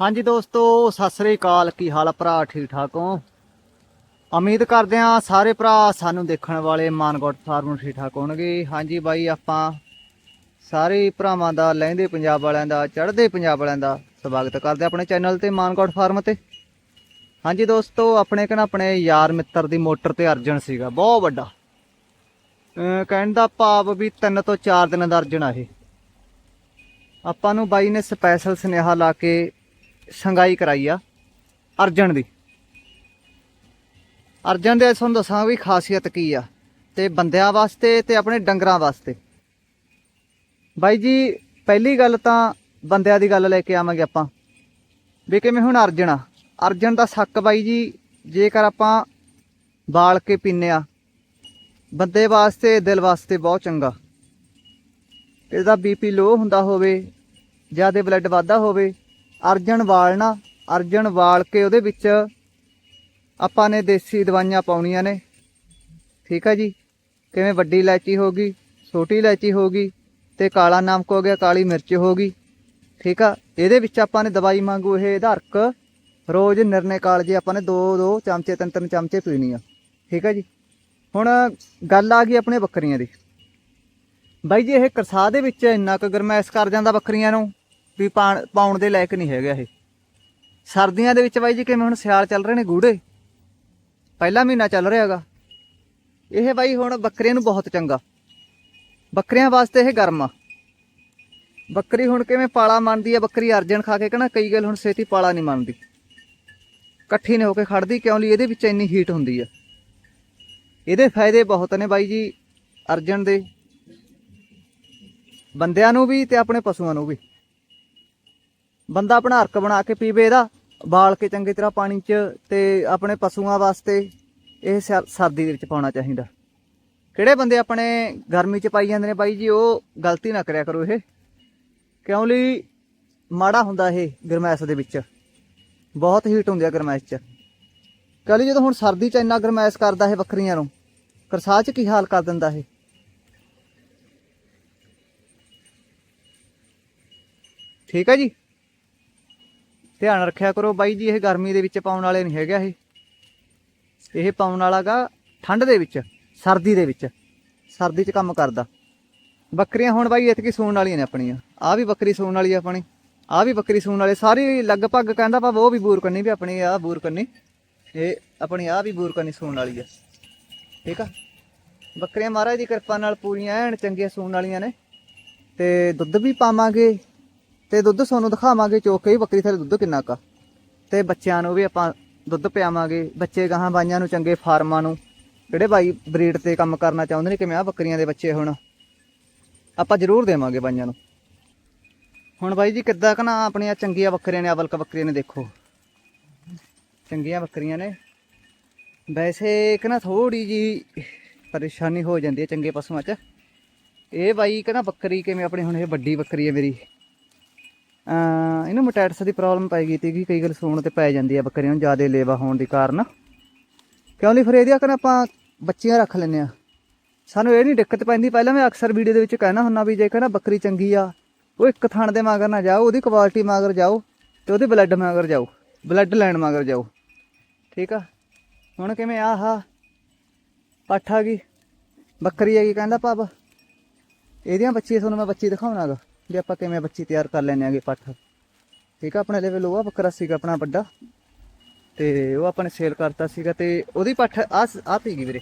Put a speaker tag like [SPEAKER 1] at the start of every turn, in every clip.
[SPEAKER 1] ਹਾਂਜੀ ਦੋਸਤੋ, ਸਤਿ ਸ੍ਰੀ ਅਕਾਲ। ਕੀ ਹਾਲ ਭਰਾ? ਠੀਕ ਠਾਕ ਹੋ? ਉਮੀਦ ਕਰਦੇ ਆ ਸਾਰੇ ਭਰਾ ਸਾਨੂੰ ਦੇਖਣ ਵਾਲੇ ਮਾਨਗੋਟ ਫਾਰਮ ਨੂੰ ਠੀਕ ਠਾਕ ਹੋਣਗੇ। ਹਾਂਜੀ ਬਾਈ, ਆਪਾਂ ਸਾਰੇ ਭਰਾਵਾਂ ਦਾ, ਲਹਿੰਦੇ ਪੰਜਾਬ ਵਾਲਿਆਂ ਦਾ, ਚੜ੍ਹਦੇ ਪੰਜਾਬ ਵਾਲਿਆਂ ਦਾ ਸਵਾਗਤ ਕਰਦੇ ਆਪਣੇ ਚੈਨਲ ਤੇ ਮਾਨਗੋਟ ਫਾਰਮ ਤੇ। ਹਾਂਜੀ ਦੋਸਤੋ, ਆਪਣੇ ਕਨ ਆਪਣੇ ਯਾਰ ਮਿੱਤਰ ਦੀ ਮੋਟਰ ਤੇ ਅਰਜਨ ਸੀਗਾ, ਬਹੁਤ ਵੱਡਾ। ਕਹਿਣ ਦਾ ਭਾਵ ਵੀ 3 ਤੋਂ 4 ਦਿਨਾਂ ਦਾ ਅਰਜਨ ਆ ਇਹ। ਆਪਾਂ ਨੂੰ ਬਾਈ ਨੇ ਸਪੈਸ਼ਲ ਸੁਨੇਹਾ ਲਾ ਕੇ ਸੰਗਾਈ ਕਰਾਈ ਆ ਅਰਜਨ ਦੀ। ਅਰਜਨ ਦੇ ਤੁਹਾਨੂੰ ਦੱਸਾਂ ਵੀ ਖਾਸੀਅਤ ਕੀ ਆ, ਤੇ ਬੰਦਿਆਂ ਵਾਸਤੇ ਤੇ ਆਪਣੇ ਡੰਗਰਾਂ ਵਾਸਤੇ। ਬਾਈ ਜੀ, ਪਹਿਲੀ ਗੱਲ ਤਾਂ ਬੰਦਿਆਂ ਦੀ ਗੱਲ ਲੈ ਕੇ ਆਵਾਂਗੇ ਆਪਾਂ, ਵੀ ਕਿਵੇਂ ਹੁਣ ਅਰਜਨ ਆ। ਅਰਜਨ ਦਾ ਸੱਕ ਬਾਈ ਜੀ, ਜੇਕਰ ਆਪਾਂ ਬਾਲ ਕੇ ਪੀਨੇ ਆ, ਬੰਦੇ ਵਾਸਤੇ, ਦਿਲ ਵਾਸਤੇ ਬਹੁਤ ਚੰਗਾ। ਇਹਦਾ ਬੀਪੀ ਲੋ ਹੁੰਦਾ ਹੋਵੇ ਜ਼ਿਆਦਾ ਬਲੱਡ ਵਾਧਾ ਹੋਵੇ ਅਰਜਨ ਵਾਲਣਾ, ਅਰਜਨ ਵਾਲ ਕੇ ਉਹਦੇ ਵਿੱਚ ਆਪਾਂ ਨੇ ਦੇਸੀ ਦਵਾਈਆਂ ਪਾਉਣੀਆਂ ਨੇ। ਠੀਕ ਹੈ ਜੀ? ਕਿਵੇਂ ਵੱਡੀ ਇਲਾਇਚੀ ਹੋ ਗਈ, ਛੋਟੀ ਇਲਾਇਚੀ ਹੋ ਗਈ ਤੇ ਕਾਲਾ ਨਮਕ ਹੋ ਗਿਆ, ਕਾਲੀ ਮਿਰਚ ਹੋ ਗਈ। ਠੀਕ ਆ? ਇਹਦੇ ਵਿੱਚ ਆਪਾਂ ਨੇ ਦਵਾਈ ਮੰਗੂ ਇਹ ਅਧਾਰਕ ਰੋਜ਼ ਨਿਰਣੇ ਕਾਲ ਜੇ ਆਪਾਂ ਨੇ ਦੋ ਦੋ ਚਮਚੇ, ਤਿੰਨ ਤਿੰਨ ਚਮਚੇ ਪੀਣੀ ਆ। ਠੀਕ ਆ ਜੀ? ਹੁਣ ਗੱਲ ਆ ਗਈ ਆਪਣੇ ਬੱਕਰੀਆਂ ਦੀ। ਬਾਈ ਜੀ, ਇਹ ਕਰਸਾ ਦੇ ਵਿੱਚ ਇੰਨਾ ਕੁ ਗਰਮੈਸ਼ ਕਰ ਜਾਂਦਾ ਬੱਕਰੀਆਂ ਨੂੰ। ਵੀ ਪਾਣ- ਪਾਉਣ ਦੇ ਲਾਇਕ ਨਹੀਂ ਹੈਗਾ ਇਹ। ਸਰਦੀਆਂ ਦੇ ਵਿੱਚ ਬਾਈ ਜੀ ਕਿਵੇਂ ਹੁਣ ਸਿਆਲ ਚੱਲ ਰਹੇ ਨੇ ਗੂੜੇ? ਪਹਿਲਾ ਮਹੀਨਾ ਚੱਲ ਰਿਹਾ ਹੈਗਾ ਇਹ ਬਾਈ ਹੁਣ ਬੱਕਰੀਆਂ ਨੂੰ ਬਹੁਤ ਚੰਗਾ। ਬੱਕਰੀਆਂ ਵਾਸਤੇ ਇਹ ਗਰਮ ਆ। ਬੱਕਰੀ ਹੁਣ ਕਿਵੇਂ ਪਾਲਾ ਮੰਨਦੀ ਆ, ਬੱਕਰੀ ਅਰਜਨ ਖਾ ਕੇ ਕਹਣਾ ਕਈ ਗੱਲ ਹੁਣ ਛੇਤੀ ਪਾਲਾ ਨਹੀਂ ਮੰਨਦੀ। ਇਕੱਠੀ ਨੇ ਹੋ ਕੇ ਖੜਦੀ, ਕਿਉਂ ਲਈ? ਇਹਦੇ ਵਿੱਚ ਇੰਨੀ ਹੀਟ ਹੁੰਦੀ ਆ। ਇਹਦੇ ਫਾਇਦੇ ਬਹੁਤ ਨੇ ਬਾਈ ਜੀ, ਅਰਜਨ ਦੇ। ਬੰਦਿਆਂ ਨੂੰ ਵੀ ਤੇ ਆਪਣੇ ਪਸ਼ੂਆਂ ਨੂੰ ਵੀ। ਬੰਦਾ ਆਪਣਾ ਹਰਕ ਬਣਾ ਕੇ ਪੀਵੇ ਇਹਦਾ, ਬਾਲ ਕੇ ਚੰਗੀ ਤਰ੍ਹਾਂ ਪਾਣੀ 'ਚ ਤੇ ਆਪਣੇ ਪਸ਼ੂਆਂ ਵਾਸਤੇ ਇਹ ਸਰਦੀ ਦੇ ਵਿੱਚ ਪਾਉਣਾ ਚਾਹੀਦਾ। ਕਿਹੜੇ ਬੰਦੇ ਆਪਣੇ ਗਰਮੀ 'ਚ ਪਾਈ ਜਾਂਦੇ ਨੇ ਬਾਈ ਜੀ, ਉਹ ਗਲਤੀ ਨਾ ਕਰਿਆ ਕਰੋ ਇਹ। ਕਿਉਂ ਲਈ ਮਾੜਾ ਹੁੰਦਾ ਇਹ ਗਰਮੈਸ਼ ਦੇ ਵਿੱਚ। ਬਹੁਤ ਹੀਟ ਹੁੰਦੀ ਆ ਗਰਮੈਸ਼ 'ਚ। ਕੱਲ ਜਦੋਂ ਹੁਣ ਸਰਦੀ 'ਚ ਇੰਨਾ ਗਰਮੈਸ਼ ਕਰਦਾ ਇਹ ਬੱਕਰੀਆਂ ਨੂੰ, ਕਰਸਾਹ 'ਚ ਕੀ ਹਾਲ ਕਰ ਦਿੰਦਾ ਇਹ? ਠੀਕ ਹੈ ਜੀ? ਧਿਆਨ ਰੱਖਿਆ ਕਰੋ ਬਾਈ ਜੀ, ਇਹ ਗਰਮੀ ਦੇ ਵਿੱਚ ਪਾਉਣ ਵਾਲੇ ਨਹੀਂ ਹੈਗਾ ਇਹ। ਇਹ ਪਾਉਣ ਵਾਲਾਗਾ ਠੰਡ ਦੇ ਵਿੱਚ, ਸਰਦੀ ਦੇ ਵਿੱਚ, ਸਰਦੀ 'ਚ ਕੰਮ ਕਰਦਾ। ਬੱਕਰੀਆਂ ਹੁਣ ਬਾਈ ਇਤਕੀ ਸੂਣ ਵਾਲੀਆਂ ਨੇ ਆਪਣੀਆਂ। ਆ ਵੀ ਬੱਕਰੀ ਸੂਣ ਵਾਲੀ ਆਪਣੀ। ਆ ਵੀ ਬੱਕਰੀ ਸੂਣ ਵਾਲੀ, ਸਾਰੀ ਲਗਭਗ ਕਹਿੰਦਾ ਪਾ ਉਹ ਵੀ ਬੂਰ ਕਰਨੀ ਵੀ ਆਪਣੀ ਆ, ਬੂਰ ਕਰਨੀ ਇਹ ਆਪਣੀ ਆ ਵੀ ਬੂਰ ਕਰਨੀ ਸੂਣ ਵਾਲੀ ਆ। ਠੀਕ ਆ? ਬੱਕਰੀਆਂ ਮਹਾਰਾਜ ਦੀ ਕਿਰਪਾ ਨਾਲ ਪੂਰੀਆਂ ਐਨ ਚੰਗੀਆਂ ਸੂਣ ਵਾਲੀਆਂ ਨੇ। ਤੇ ਦੁੱਧ ਵੀ ਪਾਵਾਂਗੇ। ਤੇ ਦੁੱਧ ਤੁਹਾਨੂੰ ਦਿਖਾਵਾਂਗੇ, ਚੋਕ ਕੇ ਵੀ ਬੱਕਰੀ ਥੱਲੇ ਦੁੱਧ ਕਿੰਨਾ ਕਾ ਤੇ ਬੱਚਿਆਂ ਨੂੰ ਵੀ ਆਪਾਂ ਦੁੱਧ ਪਿਆਵਾਂਗੇ, ਬੱਚੇ ਗਾਹਾਂ ਬਾਈਆਂ ਨੂੰ, ਚੰਗੇ ਫਾਰਮਾਂ ਨੂੰ। ਜਿਹੜੇ ਬਾਈ ਬਰੀਡ ਤੇ ਕੰਮ ਕਰਨਾ ਚਾਹੁੰਦੇ ਨੇ, ਕਿਵੇਂ ਆ ਬੱਕਰੀਆਂ ਦੇ ਬੱਚੇ ਹੁਣ? ਆਪਾਂ ਜ਼ਰੂਰ ਦੇਵਾਂਗੇ ਬਾਈਆਂ ਨੂੰ। ਹੁਣ ਬਾਈ ਜੀ ਕਿੱਦਾਂ ਕਨਾ ਆਪਣੀਆਂ ਚੰਗੀਆਂ ਬੱਕਰੀਆਂ ਨੇ ਅਵਲਕ ਬੱਕਰੀਆਂ ਨੇ ਦੇਖੋ। ਚੰਗੀਆਂ ਬੱਕਰੀਆਂ ਨੇ। ਵੈਸੇ ਇੱਕ ਨਾ ਥੋੜੀ ਜੀ ਪਰੇਸ਼ਾਨੀ ਹੋ ਜਾਂਦੀ ਹੈ ਚੰਗੇ ਪਸ਼ੂਆਂ 'ਚ। ਇਹ ਬਾਈ ਕਹਿੰਦਾ ਬੱਕਰੀ ਕਿਵੇਂ ਆਪਣੀ, ਹੁਣ ਇਹ ਵੱਡੀ ਬੱਕਰੀ ਹੈ ਮੇਰੀ। ਇਹਨੂੰ ਮੋਟੈਟਸ ਦੀ ਪ੍ਰੋਬਲਮ ਪੈ ਗਈ ਸੀਗੀ, ਕਈ ਗੱਲ ਸੂਣ ਤੇ ਪੈ ਜਾਂਦੀ ਆ ਬੱਕਰੀਆਂ ਨੂੰ, ਜ਼ਿਆਦਾ ਲੇਵਾ ਹੋਣ ਦੇ ਕਾਰਨ। ਕਿਉਂ ਨਹੀਂ ਫਿਰ ਇਹਦੀਆਂ ਕਹਿੰਦਾ ਆਪਾਂ ਬੱਚੀਆਂ ਰੱਖ ਲੈਂਦੇ ਆ। ਸਾਨੂੰ ਇਹ ਨਹੀਂ ਦਿੱਕਤ ਪੈਂਦੀ, ਪਹਿਲਾਂ ਮੈਂ ਅਕਸਰ ਵੀਡੀਓ ਦੇ ਵਿੱਚ ਕਹਿਣਾ ਹੁੰਦਾ ਵੀ ਜੇ ਕਹਿੰਦਾ ਬੱਕਰੀ ਚੰਗੀ ਆ, ਉਹ ਇੱਕ ਥਣ ਦੇ ਮਗਰ ਨਾ ਜਾਓ, ਉਹਦੀ ਕੁਆਲਿਟੀ ਮਗਰ ਜਾਓ ਤੇ ਉਹਦੇ ਬਲੱਡ ਮਗਰ ਜਾਓ ਬਲੱਡ ਲੈਣ ਮਗਰ ਜਾਓ। ਠੀਕ ਆ? ਹੁਣ ਕਿਵੇਂ ਆਹਾ ਪੱਠ ਆ ਗਈ। ਬੱਕਰੀ ਹੈਗੀ ਕਹਿੰਦਾ ਪਾਪਾ ਇਹਦੀਆਂ ਬੱਚੀਆਂ ਤੁਹਾਨੂੰ ਮੈਂ ਬੱਚੀ ਦਿਖਾਉਣਾਗਾ। ਵੀ ਆਪਾਂ ਕਿਵੇਂ ਬੱਚੀ ਤਿਆਰ ਕਰ ਲੈਣੇ ਆਗੇ ਪੱਠ। ਠੀਕ ਆ, ਆਪਣੇ ਲੈਵਲ ਉਹ ਬੱਕਰਾ ਸੀਗਾ ਆਪਣਾ ਵੱਡਾ। ਤੇ ਉਹ ਆਪਾਂ ਨੇ ਸੇਲ ਕਰਤਾ ਸੀਗਾ ਤੇ ਉਹਦੀ ਪੱਠ ਆ ਆ ਪੀਗੀ ਵੀਰੇ।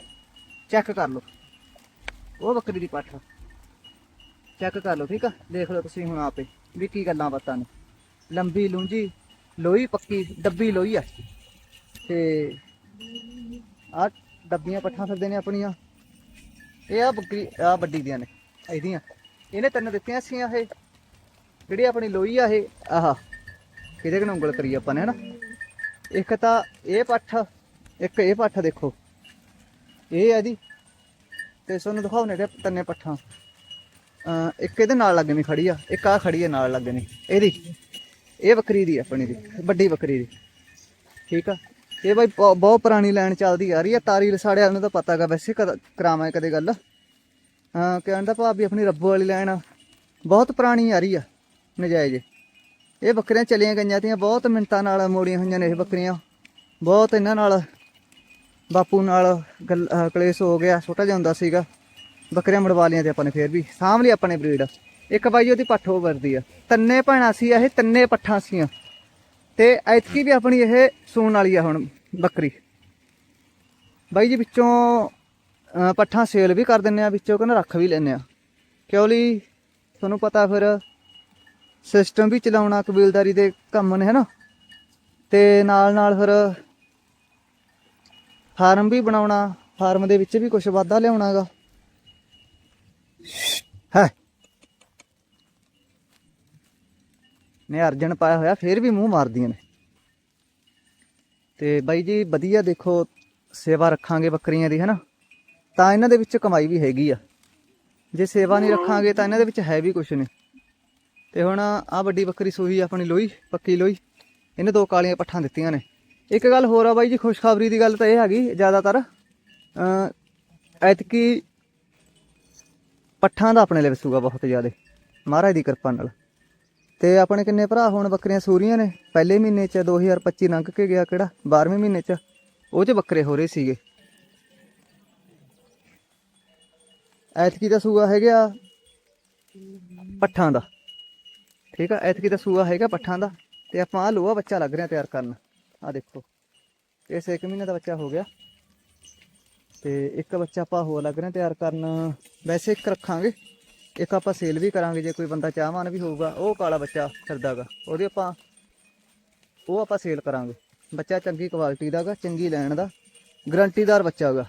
[SPEAKER 1] ਚੈੱਕ ਕਰ ਲਓ। ਉਹ ਬੱਕਰੀ ਦੀ ਪੱਠ। ਚੈੱਕ ਕਰ ਲਓ, ਠੀਕ ਆ? ਦੇਖ ਲਓ ਤੁਸੀਂ ਹੁਣ ਆਪੇ ਵੀ ਕੀ ਗੱਲਾਂ ਬਾਤਾਂ ਨੇ। ਲੰਬੀ ਲੂੰਜੀ, ਲੋਈ ਪੱਕੀ, ਡੱਬੀ ਲੋਈ ਆ। ਤੇ ਆ ਡੱਬੀਆਂ ਪੱਠਾਂ ਫਿਰਦੇ ਨੇ ਆਪਣੀਆਂ। ਇਹ ਆ ਬੱਕਰੀ ਆ ਵੱਡੀ ਦੀਆਂ ਨੇ, ਇਹਦੀਆਂ। ਇਹਨੇ ਤਿੰਨ ਦਿੱਤੀਆਂ ਸੀ ਇਹ। ਜਿਹੜੀ ਆਪਣੀ ਲੋਈ ਆ ਇਹ, ਆਹ, ਇਹਦੇ ਕਨ ਉਂਗਲ ਕਰੀ ਆਪਾਂ ਨੇ, ਹਨਾ? ਇੱਕ ਤਾਂ ਇਹ ਪੱਠ, ਇੱਕ ਇਹ ਪੱਠ ਦੇਖੋ। ਇਹ ਆ ਦੀ ਤੇ ਤੁਹਾਨੂੰ ਦਿਖਾਉਣੇ ਤੇ ਤਿੰਨੇ ਪੱਠਾਂ। ਇੱਕ ਇਹਦੇ ਨਾਲ ਲੱਗਣੀ ਖੜੀ ਆ, ਇੱਕ ਆ ਖੜੀ ਆ, ਨਾਲ ਲੱਗਣੀ ਇਹਦੀ, ਇਹ ਬੱਕਰੀ ਦੀ ਆਪਣੀ ਦੀ, ਵੱਡੀ ਬੱਕਰੀ ਦੀ। ਠੀਕ ਆ? ਇਹ ਬਾਈ ਬਹੁ- ਬਹੁਤ ਪੁਰਾਣੀ ਲਾਈਨ ਚੱਲਦੀ ਆ ਰਹੀ ਆ, ਤਾਰੀ ਲਸਾੜਿਆ ਨੂੰ ਤਾਂ ਪਤਾ ਹੈਗਾ ਵੈਸੇ ਕਦ ਕਰਾਵਾਂ ਕਦੇ ਗੱਲ। ਹਾਂ ਕਹਿਣ ਦਾ ਭਾਵ ਵੀ ਆਪਣੀ ਰੱਬੋ ਵਾਲੀ ਲਾਈਨ ਬਹੁਤ ਪੁਰਾਣੀ ਆ ਰਹੀ ਆ। ਨਜਾਇਜ਼। ਇਹ ਬੱਕਰੀਆਂ ਚਲੀਆਂ ਗਈਆਂ ਤੀਆਂ, ਬਹੁਤ ਮਿੰਟਾਂ ਨਾਲ ਮੋੜੀਆਂ ਹੋਈਆਂ ਨੇ ਇਹ ਬੱਕਰੀਆਂ। ਬਹੁਤ ਇਹਨਾਂ ਨਾਲ, ਬਾਪੂ ਨਾਲ ਗੱਲ ਕਲੇਸ਼ ਹੋ ਗਿਆ, ਛੋਟਾ ਜਿਹਾ ਹੁੰਦਾ ਸੀਗਾ। ਬੱਕਰੀਆਂ ਮੜਵਾ ਲਈਆਂ ਤੇ ਆਪਾਂ ਨੇ ਫੇਰ ਵੀ। ਸਾਂਭ ਲਈ ਆਪਣੇ ਬਰੀਡ। ਇੱਕ ਬਾਈ ਉਹਦੀ ਪੱਠ ਉਹ ਵਰਦੀ ਆ। ਤਿੰਨੇ ਭੈਣਾਂ ਸੀ ਇਹ, ਤਿੰਨੇ ਪੱਠਾਂ ਸੀਆਂ। ਤੇ ਐਤਕੀ ਵੀ ਆਪਣੀ ਇਹ ਸੂਣ ਵਾਲੀ ਆ ਹੁਣ ਬੱਕਰੀ। ਬਾਈ ਜੀ ਵਿੱਚੋਂ, ਅਹ ਪੱਠਾਂ ਸੇਲ ਵੀ ਕਰ ਦਿੰਨੇ ਆ, ਵਿੱਚੋਂ ਕਹਿੰਦਾ ਰੱਖ ਵੀ ਲੈਨੇ ਆ। ਕਿਉਂ ਲਈ? ਤੁਹਾਨੂੰ ਪਤਾ ਫਿਰ ਸਿਸਟਮ ਵੀ ਚਲਾਉਣਾ ਕਬੀਲਦਾਰੀ ਦੇ ਕੰਮ ਨੇ, ਹਨਾ? ਤੇ ਨਾਲ ਨਾਲ ਫਿਰ ਫਾਰਮ ਵੀ ਬਣਾਉਣਾ, ਫਾਰਮ ਦੇ ਵਿੱਚ ਵੀ ਕੁਝ ਵਾਧਾ ਲਿਆਉਣਾਗਾ। ਹੈ? ਨੇ ਅਰਜਨ ਪਾਇਆ ਹੋਇਆ, ਫੇਰ ਵੀ ਮੂੰਹ ਮਾਰਦੀਆਂ ਨੇ। ਤੇ ਬਾਈ ਜੀ, ਵਧੀਆ ਦੇਖੋ, ਸੇਵਾ ਰੱਖਾਂਗੇ ਬੱਕਰੀਆਂ ਦੀ, ਹਨਾ? ਤਾਂ ਇਹਨਾਂ ਦੇ ਵਿੱਚ ਕਮਾਈ ਵੀ ਹੈਗੀ ਆ। ਜੇ ਸੇਵਾ ਨਹੀਂ ਰੱਖਾਂਗੇ ਤਾਂ ਇਹਨਾਂ ਦੇ ਵਿੱਚ ਹੈ ਵੀ ਕੁਝ ਨਹੀਂ। ਤੇ ਹੁਣ ਆ ਵੱਡੀ ਬੱਕਰੀ ਸੂਈ ਆਪਣੀ ਲੋਈ, ਪੱਕੀ ਲੋਈ। ਇਹਨੇ ਦੋ ਕਾਲੀਆਂ ਪੱਠਾਂ ਦਿੱਤੀਆਂ ਨੇ। ਇੱਕ ਗੱਲ ਹੋਰ ਆ ਬਾਈ ਜੀ, ਖੁਸ਼ਖਬਰੀ ਦੀ ਗੱਲ ਤਾਂ ਇਹ ਹੈਗੀ ਜ਼ਿਆਦਾਤਰ ਐਤਕੀ ਪੱਠਾਂ ਦਾ ਆਪਣੇ ਲਈ ਵਸੂਗਾ ਬਹੁਤ ਜ਼ਿਆਦਾ, ਮਹਾਰਾਜ ਦੀ ਕਿਰਪਾ ਨਾਲ। ਤੇ ਆਪਣੇ ਕਿੰਨੇ ਭਰਾ ਹੁਣ ਬੱਕਰੀਆਂ ਸੂਰੀਆਂ ਨੇ? ਪਹਿਲੇ ਮਹੀਨੇ ਚ 2025 ਲੰਘ ਕੇ ਗਿਆ ਕਿਹੜਾ? 12ਵੇਂ ਮਹੀਨੇ ਚ। ਉਹ ਚ ਬੱਕਰੇ ਹੋ ਰਹੇ ਸੀਗੇ। ਐਤਕੀ ਦਾ ਸੂਆ ਹੈਗਾ ਪੱਠਾਂ ਦਾ। ਠੀਕ ਆ, ਐਤਕੀ ਦਾ ਸੂਆ ਹੈਗਾ ਪੱਠਾਂ ਦਾ ਤੇ ਆਪਾਂ ਆ ਲੋਹਾ ਬੱਚਾ ਲੱਗ ਰਿਹਾ ਤਿਆਰ ਕਰਨ। ਆ ਦੇਖੋ ਇਸ ਇੱਕ ਮਹੀਨੇ ਦਾ ਬੱਚਾ ਹੋ ਗਿਆ ਤੇ ਇੱਕ ਬੱਚਾ ਆਪਾਂ ਹੋਰ ਲੱਗ ਰਿਹਾ ਤਿਆਰ ਕਰਨ। ਵੈਸੇ ਇੱਕ ਰੱਖਾਂਗੇ, ਇੱਕ ਆਪਾਂ ਸੇਲ ਵੀ ਕਰਾਂਗੇ ਜੇ ਕੋਈ ਬੰਦਾ ਚਾਹਵਾਨ ਵੀ ਹੋਊਗਾ, ਉਹ ਕਾਲਾ ਬੱਚਾ ਫਿਰਦਾਗਾ ਉਹਦੀ ਆਪਾਂ, ਉਹ ਆਪਾਂ ਸੇਲ ਕਰਾਂਗੇ। ਬੱਚਾ ਚੰਗੀ ਕੁਆਲਿਟੀ ਦਾਗਾ ਚੰਗੀ ਲੈਣ ਦਾ ਗਰੰਟੀਦਾਰ ਬੱਚਾ ਹੈਗਾ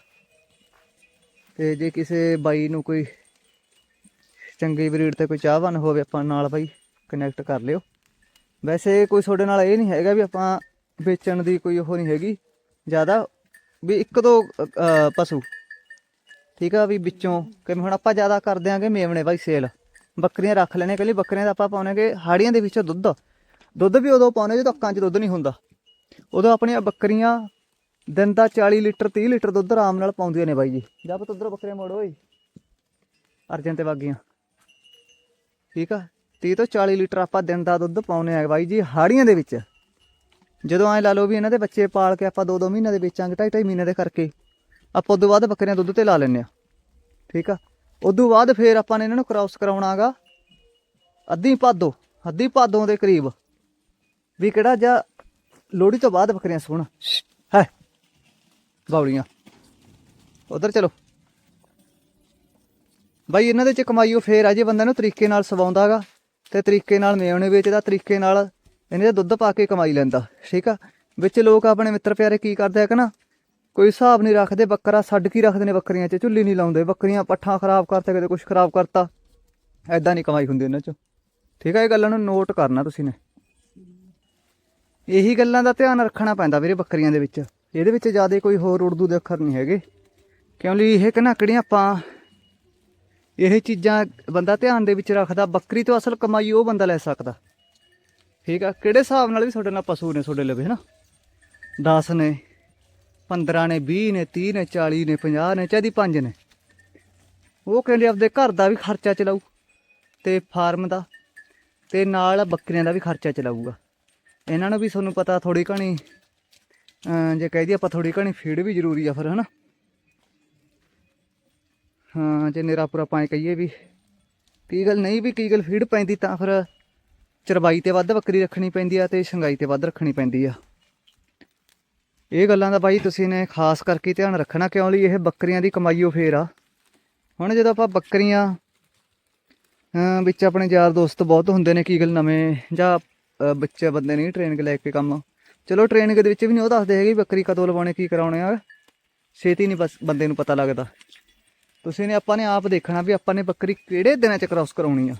[SPEAKER 1] ਤੇ ਜੇ ਕਿਸੇ ਬਾਈ ਨੂੰ ਕੋਈ ਚੰਗੀ ਬਰੀਡ ਤੇ ਕੋਈ ਚਾਹਵਾਨ ਹੋਵੇ ਆਪਾਂ ਨਾਲ ਬਾਈ ਕਨੈਕਟ ਕਰ ਲਿਓ। ਵੈਸੇ ਕੋਈ ਤੁਹਾਡੇ ਨਾਲ ਇਹ ਨਹੀਂ ਹੈਗਾ ਵੀ ਆਪਾਂ ਵੇਚਣ ਦੀ ਕੋਈ ਉਹ ਨਹੀਂ ਹੈਗੀ। ਜ਼ਿਆਦਾ ਵੀ ਇੱਕ ਦੋ ਪਸ਼ੂ। ਠੀਕ ਆ ਵੀ ਵਿੱਚੋਂ, ਕਿਵੇਂ ਹੁਣ ਆਪਾਂ ਜ਼ਿਆਦਾ ਕਰ ਦਿਆਂਗੇ ਮੇਵਣੇ ਬਾਈ ਸੇਲ। ਬੱਕਰੀਆਂ ਰੱਖ ਲੈਣੇ ਕਹਿੰਦੇ ਬੱਕਰੀਆਂ ਦਾ ਆਪਾਂ ਪਾਉਣੇਗੇ ਹਾੜੀਆਂ ਦੇ ਵਿੱਚੋਂ ਦੁੱਧ। ਦੁੱਧ ਵੀ ਉਦੋਂ ਪਾਉਣੇ ਜਦੋਂ ਅੱਕਾਂ 'ਚ ਦੁੱਧ ਨਹੀਂ ਹੁੰਦਾ। ਉਦੋਂ ਆਪਣੀਆਂ ਬੱਕਰੀਆਂ ਦਿਨ ਦਾ 40 ਲੀਟਰ 30 ਲੀਟਰ ਦੁੱਧ ਆਰਾਮ ਨਾਲ ਪਾਉਂਦੀਆਂ ਨੇ ਬਾਈ ਜੀ। ਜਾਂ ਪੁੱਤ ਉਧਰੋਂ ਬੱਕਰੀਆਂ ਮੋੜੋ ਓਏ। ਅਰਜਨ ਤੇ ਵਾਗੀਆਂ। ਠੀਕ ਆ? 30 ਤੋਂ 40 ਲੀਟਰ ਆਪਾਂ ਦਿਨ ਦਾ ਦੁੱਧ ਪਾਉਨੇ ਆ ਬਾਈ ਜੀ ਹਾੜੀਆਂ ਦੇ ਵਿੱਚ। ਜਦੋਂ ਐ ਲਾ ਲਓ ਵੀ ਇਹਨਾਂ ਦੇ ਬੱਚੇ ਪਾਲ ਕੇ ਆਪਾਂ 2-2 ਮਹੀਨੇ ਦੇ ਵੇਚਾਂਗੇ 2.5 ਮਹੀਨੇ ਦੇ ਕਰਕੇ, ਆਪਾਂ ਉਦੋਂ ਬਾਅਦ ਬੱਕਰੀਆਂ ਦੁੱਧ ਤੇ ਲਾ ਲੈਨੇ ਆ ਠੀਕ ਆ? ਉਦੋਂ ਬਾਅਦ ਫੇਰ ਆਪਾਂ ਨੇ ਇਹਨਾਂ ਨੂੰ ਕ੍ਰਾਸ ਕਰਾਉਣਾਗਾ ਅੱਧੀ ਭਾਦੋ, ਅੱਧੀ ਭਾਦੋਂ ਦੇ ਕਰੀਬ। ਵੀ ਕਿਹੜਾ ਜਾਂ ਲੋਹੜੀ ਤੋਂ ਬਾਅਦ ਬੱਕਰੀਆਂ ਸੋਣ ਹੈ? ਬਾਉਲੀਆਂ। ਉਧਰ ਚਲੋ। ਬਾਈ ਇਹਨਾਂ ਦੇ ਚ ਕਮਾਈ ਉਹ ਫੇਰ ਆ ਜੇ, ਬੰਦਾ ਨੂੰ ਤਰੀਕੇ ਨਾਲ ਸਵਾਉਂਦਾਗਾ। ਤੇ ਤਰੀਕੇ ਨਾਲ ਮੇਵਣੇ ਵੇਚਦਾ, ਤਰੀਕੇ ਨਾਲ ਇਹਨੇ ਦਾ ਦੁੱਧ ਪਾ ਕੇ ਕਮਾਈ ਲੈਂਦਾ, ਠੀਕ ਆ? ਵਿੱਚ ਲੋਕ ਆਪਣੇ ਮਿੱਤਰ ਪਿਆਰੇ ਕੀ ਕਰਦੇ ਆ ਕਿ ਨਾ, ਕੋਈ ਹਿਸਾਬ ਨਹੀਂ ਰੱਖਦੇ, ਬੱਕਰਾ ਛੱਡ ਕੇ ਰੱਖਦੇ ਨੇ ਬੱਕਰੀਆਂ 'ਚ, ਝੁੱਲੀ ਨਹੀਂ ਲਾਉਂਦੇ, ਬੱਕਰੀਆਂ ਪੱਠਾ ਖਰਾਬ ਕਰਤਾ ਕਦੇ ਕੁਝ ਖਰਾਬ ਕਰਤਾ ਐਦਾਂ ਨਹੀਂ ਕਮਾਈ ਹੁੰਦੀ ਇਹਨਾਂ 'ਚ, ਠੀਕ ਆ? ਇਹ ਗੱਲਾਂ ਨੂੰ ਨੋਟ ਕਰਨਾ ਤੁਸੀਂ ਨੇ। ਇਹੀ ਗੱਲਾਂ ਦਾ ਧਿਆਨ ਰੱਖਣਾ ਪੈਂਦਾ ਵੀਰੇ ਬੱਕਰੀਆਂ ਦੇ ਵਿੱਚ, ਇਹਦੇ ਵਿੱਚ ਜ਼ਿਆਦਾ ਕੋਈ ਹੋਰ ਉਰਦੂ ਦੇ ਅੱਖਰ ਨਹੀਂ ਹੈਗੇ ਕਿਉਂਕਿ ਇਹ ਕਨਾਕੜੀਆਂ ਆਪਾਂ ਇਹ ਚੀਜ਼ਾਂ ਬੰਦਾ ਧਿਆਨ ਦੇ ਵਿੱਚ ਰੱਖਦਾ, ਬੱਕਰੀ ਤੋਂ ਅਸਲ ਕਮਾਈ ਉਹ ਬੰਦਾ ਲੈ ਸਕਦਾ। ਠੀਕ ਆ? ਕਿਹੜੇ ਹਿਸਾਬ ਨਾਲ ਵੀ ਤੁਹਾਡੇ ਨਾਲ ਪਸ਼ੂ ਨੇ ਤੁਹਾਡੇ ਲਵੇ, ਹਨਾ? 10 ਨੇ 15 ਨੇ 20 ਨੇ 30 ਨੇ 40 ਨੇ 50 ਨੇ ਚਾਹਦੀ 5 ਨੇ। ਉਹ ਕਹਿੰਦੇ ਆਪਦੇ ਘਰ ਦਾ ਵੀ ਖਰਚਾ ਚਲਾਊ ਤੇ ਫਾਰਮ ਦਾ ਤੇ ਨਾਲ ਬੱਕਰੀਆਂ ਦਾ ਵੀ ਖਰਚਾ ਚਲਾਊਗਾ। ਇਹਨਾਂ ਨੂੰ ਵੀ ਤੁਹਾਨੂੰ ਪਤਾ ਥੋੜੀ ਘਣੀ ਜੇ ਕਹਿ ਦਈਏ ਆਪਾਂ ਥੋੜੀ ਘਣੀ ਫੀਡ ਵੀ ਜ਼ਰੂਰੀ ਆ ਫਿਰ, ਹਨਾ? ਹਾਂ, ਜੇ ਨੇਰਾ ਪੂਰਾ ਪਾਏ ਕਹੀਏ ਵੀ। ਕੀ ਗੱਲ ਨਹੀਂ ਵੀ ਕੀ ਗੱਲ ਫੀਡ ਪੈਂਦੀ ਤਾਂ ਫਿਰ ਚਰਬਾਈ ਤੇ ਵੱਧ ਬੱਕਰੀ ਰੱਖਣੀ ਪੈਂਦੀ ਆ ਤੇ ਸ਼ੰਗਾਈ ਤੇ ਵੱਧ ਰੱਖਣੀ ਪੈਂਦੀ ਆ। ਇਹ ਗੱਲਾਂ ਦਾ ਬਾਈ ਤੁਸੀਂ ਨੇ ਖਾਸ ਕਰਕੇ ਧਿਆਨ ਰੱਖਣਾ ਕਿਉਂ ਲਈ ਇਹ ਬੱਕਰੀਆਂ ਦੀ ਕਮਾਈਓ ਫੇਰ ਆ। ਹੁਣ ਜਦੋਂ ਆਪਾਂ ਬੱਕਰੀਆਂ ਵਿੱਚ ਆਪਣੇ ਯਾਰ ਦੋਸਤ ਬਹੁਤ ਹੁੰਦੇ ਨੇ ਕੀ ਗੱਲ ਨਵੇਂ, ਜਾਂ ਬੱਚੇ ਬੰਦੇ ਨਹੀਂ ਟ੍ਰੇਨਿੰਗ ਲੈ ਕੇ ਕੰਮ। ਚਲੋ ਟ੍ਰੇਨਿੰਗ ਦੇ ਵਿੱਚ ਵੀ ਨਹੀਂ ਉਹ ਦੱਸਦੇ ਹੈਗੇ ਵੀ ਬੱਕਰੀ ਕਦੋਂ ਲਵਾਉਣੇ, ਕੀ ਕਰਾਉਣੇ ਆ। ਛੇਤੀ ਨਹੀਂ ਬਸ, ਬੰਦੇ ਨੂੰ ਪਤਾ ਲੱਗਦਾ। ਤੁਸੀਂ ਨੇ ਆਪਾਂ ਨੇ ਆਪ ਦੇਖਣਾ ਵੀ ਆਪਾਂ ਨੇ ਬੱਕਰੀ ਕਿਹੜੇ ਦਿਨਾਂ ਚ ਕ੍ਰਾਸ ਕਰਾਉਣੀ ਆ।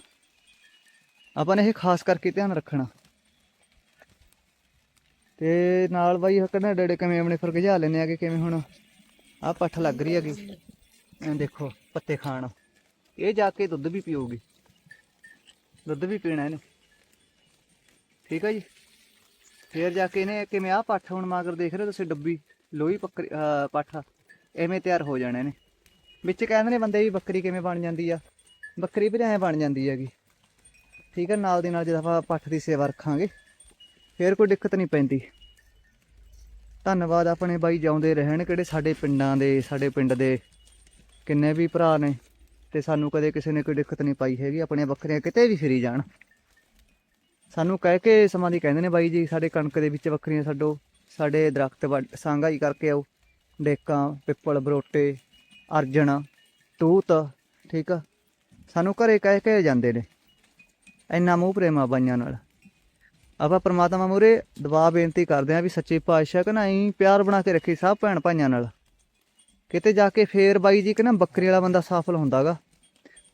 [SPEAKER 1] ਆਪਾਂ ਨੇ ਇਹ ਖਾਸ ਕਰਕੇ ਧਿਆਨ ਰੱਖਣਾ। ਤੇ ਨਾਲ ਬਾਈ ਕਹਿੰਦਾ ਡੇੜੇ ਕਿਵੇਂ ਆਪਣੇ ਫਿਰ ਗਜਾ ਲੈਨੇ ਆ ਕਿ ਕਿਵੇਂ ਹੁਣ ਆਹ ਪੱਠ ਲੱਗ ਰਹੀ ਹੈਗੀ। ਦੇਖੋ ਪੱਤੇ ਖਾਣ। ਇਹ ਜਾ ਕੇ ਦੁੱਧ ਵੀ ਪੀਊਗੀ ਦੁੱਧ ਵੀ ਪੀਣਾ ਇਹਨੇ। ਠੀਕ ਆ ਜੀ। ਫੇਰ ਜਾ ਕੇ ਇਹਨੇ ਕਿਵੇਂ ਆਹ ਪੱਠ ਹੁਣ ਮਾਗਰ ਦੇਖ ਰਹੇ ਹੋ ਤੁਸੀਂ, ਡੱਬੀ, ਲੋਹੀ, ਪੱਕਰੀ, ਅਹ ਪੱਠ। ਐਵੇਂ ਤਿਆਰ ਹੋ ਜਾਣਾ ਇਹਨੇ। ਵਿੱਚ ਕਹਿੰਦੇ ਨੇ ਬੰਦੇ ਵੀ ਬੱਕਰੀ ਕਿਵੇਂ ਬਣ ਜਾਂਦੀ ਆ। ਬੱਕਰੀ ਵੀ ਐਂ ਬਣ ਜਾਂਦੀ ਹੈਗੀ। ਠੀਕ ਹੈ ਨਾਲ ਦੀ ਨਾਲ ਜਦ ਆਪਾਂ ਪੱਠ ਦੀ ਸੇਵਾ ਰੱਖਾਂਗੇ, ਫੇਰ ਕੋਈ ਦਿੱਕਤ ਨਹੀਂ ਪੈਂਦੀ। ਧੰਨਵਾਦ ਆਪਣੇ ਬਾਈ ਜਿਉਂਦੇ ਰਹਿਣ, ਕਿਹੜੇ ਸਾਡੇ ਪਿੰਡਾਂ ਦੇ, ਸਾਡੇ ਪਿੰਡ ਦੇ ਕਿੰਨੇ ਵੀ ਭਰਾ ਨੇ, ਤੇ ਸਾਨੂੰ ਕਦੇ ਕਿਸੇ ਨੇ ਕੋਈ ਦਿੱਕਤ ਨਹੀਂ ਪਾਈ ਹੈਗੀ, ਆਪਣੀਆਂ ਬੱਕਰੀਆਂ ਕਿਤੇ ਵੀ ਫਿਰੀ ਜਾਣ। ਸਾਨੂੰ ਕਹਿ ਕੇ ਸਮਾਂ ਦੀ ਕਹਿੰਦੇ ਨੇ ਬਾਈ ਜੀ, ਸਾਡੇ ਕਣਕ ਦੇ ਵਿੱਚ ਬੱਕਰੀਆਂ ਛੱਡੋ, ਸਾਡੇ ਦਰਖਤ ਵੱਢ- ਸਾਂਘਾਈ ਕਰਕੇ ਆਓ, ਡੇਕਾਂ, ਪਿੱਪਲ, ਬਰੋਟੇ ਅਰਜਨ ਤੂਤ, ਠੀਕ ਆ? ਸਾਨੂੰ ਘਰੇ ਕਹਿ ਕੇ ਜਾਂਦੇ ਨੇ। ਇੰਨਾ ਮੋਹ ਪ੍ਰੇਮਾ ਬਾਈਆਂ ਨਾਲ। ਆਪਾਂ ਪ੍ਰਮਾਤਮਾ ਮੂਰੇ ਦੁਆ ਬੇਨਤੀ ਕਰਦੇ ਆਂ ਵੀ ਸੱਚੇ ਪਾਤਸ਼ਾਹ ਕਿ ਨਹੀਂ ਪਿਆਰ ਬਣਾ ਕੇ ਰੱਖੀ ਸਭ ਭੈਣ ਭਾਈਆਂ ਨਾਲ। ਕਿਤੇ ਜਾ ਕੇ ਫੇਰ ਬਾਈ ਜੀ ਕਿ ਨਾ ਬੱਕਰੀ ਵਾਲਾ ਬੰਦਾ ਸਫਲ ਹੁੰਦਾਗਾ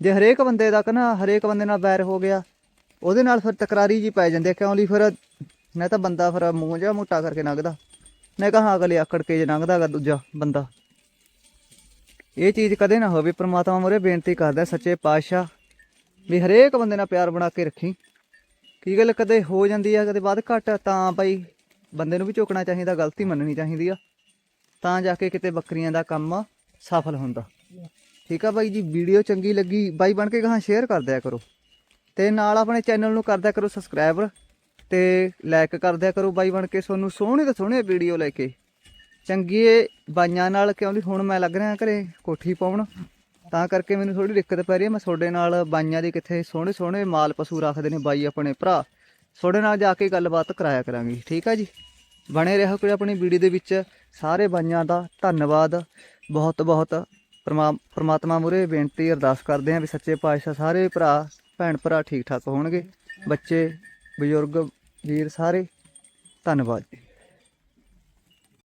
[SPEAKER 1] ਜੇ ਹਰੇਕ ਬੰਦੇ ਦਾ ਕਿ ਨਾ ਹਰੇਕ ਬੰਦੇ ਨਾਲ ਬੈਰ ਹੋ ਗਿਆ, ਉਹਦੇ ਨਾਲ ਫਿਰ ਤਕਰਾਰੀ ਜੀ ਪੈ ਜਾਂਦੀ ਹੈ ਕਿਉਂ ਲਈ ਫਿਰ ਨਾ ਤਾਂ ਬੰਦਾ ਫਿਰ ਮੂੰਹ ਜਿਹਾ ਮੋਟਾ ਕਰਕੇ ਲੰਘਦਾ। ਨਾ ਕਹਾ ਅਗਲੇ ਆਕੜ ਕੇ ਜੇ ਲੰਘਦਾਗਾ ਦੂਜਾ ਬੰਦਾ। ਇਹ ਚੀਜ਼ ਕਦੇ ਨਾ ਹੋਵੇ, ਪ੍ਰਮਾਤਮਾ ਮੂਰੇ ਬੇਨਤੀ ਕਰਦਾ ਸੱਚੇ ਪਾਤਸ਼ਾਹ ਵੀ ਹਰੇਕ ਬੰਦੇ ਨਾਲ ਪਿਆਰ ਬਣਾ ਕੇ ਰੱਖੀ। ਕੀ ਗੱਲ ਕਦੇ ਹੋ ਜਾਂਦੀ ਆ, ਕਦੇ ਵੱਧ ਘੱਟ, ਤਾਂ ਭਾਈ ਬੰਦੇ ਨੂੰ ਵੀ ਝੁਕਣਾ ਚਾਹੀਦਾ, ਗਲਤੀ ਮੰਨਣੀ ਚਾਹੀਦੀ ਆ। ਤਾਂ ਜਾ ਕੇ ਕਿਤੇ ਬੱਕਰੀਆਂ ਦਾ ਕੰਮ ਸਫਲ ਹੁੰਦਾ। ਠੀਕ ਆ ਬਾਈ ਜੀ, ਵੀਡੀਓ ਚੰਗੀ ਲੱਗੀ, ਬਾਈ ਬਣ ਕੇ ਕਹਾਂ ਸ਼ੇਅਰ ਕਰ ਦਿਆ ਕਰੋ। ਤੇ ਨਾਲ ਆਪਣੇ ਚੈਨਲ ਨੂੰ ਕਰਦਿਆ ਕਰੋ ਸਬਸਕ੍ਰਾਈਬ ਤੇ ਲਾਈਕ ਕਰਦਿਆ ਕਰੋ ਬਾਈ ਬਣ ਕੇ ਤੁਹਾਨੂੰ ਸੋਹਣੇ ਤੋਂ ਸੋਹਣੇ ਵੀਡੀਓ ਲੈ ਕੇ। ਚੰਗੇ ਬਾਈਆਂ ਨਾਲ ਕਿਉਂ ਕਿਉਂਕਿ ਹੁਣ ਮੈਂ ਲੱਗ ਰਿਹਾ ਘਰੇ ਕੋਠੀ ਪਾਉਣ। ਤਾਂ ਕਰਕੇ ਮੈਨੂੰ ਥੋੜੀ ਦਿੱਕਤ ਪੈ ਰਹੀ ਹੈ ਮੈਂ ਤੁਹਾਡੇ ਨਾਲ ਬਾਈਆਂ ਦੇ ਕਿੱਥੇ ਸੋਹਣੇ ਸੋਹਣੇ ਮਾਲ ਪਸ਼ੂ ਰੱਖਦੇ ਨੇ ਬਾਈ ਆਪਣੇ ਭਰਾ। ਤੁਹਾਡੇ ਨਾਲ ਜਾ ਕੇ ਗੱਲਬਾਤ ਕਰਾਇਆ ਕਰਾਂਗੇ। ਠੀਕ ਆ ਜੀ? ਬਣੇ ਰਹੋ ਕੋਈ ਆਪਣੀ ਵੀਡੀਓ ਦੇ ਵਿੱਚ। ਸਾਰੇ ਬਾਈਆਂ ਦਾ ਧੰਨਵਾਦ। ਬਹੁਤ ਬਹੁਤ ਪਰਮਾ- ਪ੍ਰਮਾਤਮਾ ਮੂਰੇ ਬੇਨਤੀ ਅਰਦਾਸ ਕਰਦੇ ਹਾਂ ਵੀ ਸੱਚੇ ਪਾਤਸ਼ਾਹ ਸਾਰੇ ਭਰਾ, ਭੈਣ ਭਰਾ ਠੀਕ ਠਾਕ ਹੋਣਗੇ। ਬੱਚੇ, ਬਜ਼ੁਰਗ, ਵੀਰ ਸਾਰੇ, ਧੰਨਵਾਦ ਜੀ।